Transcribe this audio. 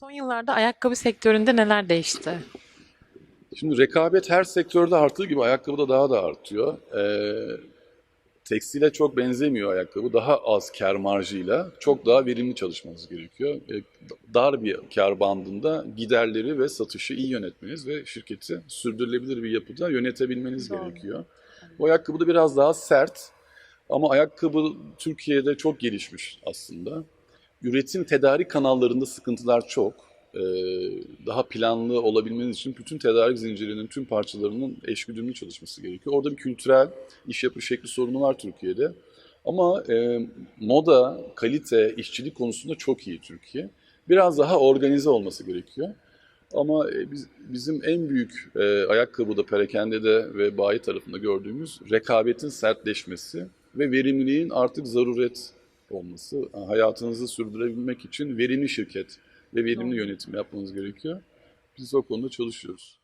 Son yıllarda ayakkabı sektöründe neler değişti? Şimdi rekabet her sektörde arttığı gibi ayakkabıda daha da artıyor. Ee, tekstile çok benzemiyor ayakkabı. Daha az kar marjıyla çok daha verimli çalışmanız gerekiyor. Ee, dar bir kar bandında giderleri ve satışı iyi yönetmeniz ve şirketi sürdürülebilir bir yapıda yönetebilmeniz Doğru. gerekiyor. Bu ayakkabı da biraz daha sert ama ayakkabı Türkiye'de çok gelişmiş aslında. Üretim tedarik kanallarında sıkıntılar çok. Ee, daha planlı olabilmeniz için bütün tedarik zincirinin tüm parçalarının eşgüdümlü çalışması gerekiyor. Orada bir kültürel iş yapış şekli sorunu var Türkiye'de. Ama e, moda, kalite, işçilik konusunda çok iyi Türkiye. Biraz daha organize olması gerekiyor. Ama e, biz, bizim en büyük e, ayakkabıda, perakendede ve bayi tarafında gördüğümüz rekabetin sertleşmesi ve verimliliğin artık zaruret olması. Hayatınızı sürdürebilmek için verimli şirket ve verimli yönetim yapmanız gerekiyor. Biz o konuda çalışıyoruz.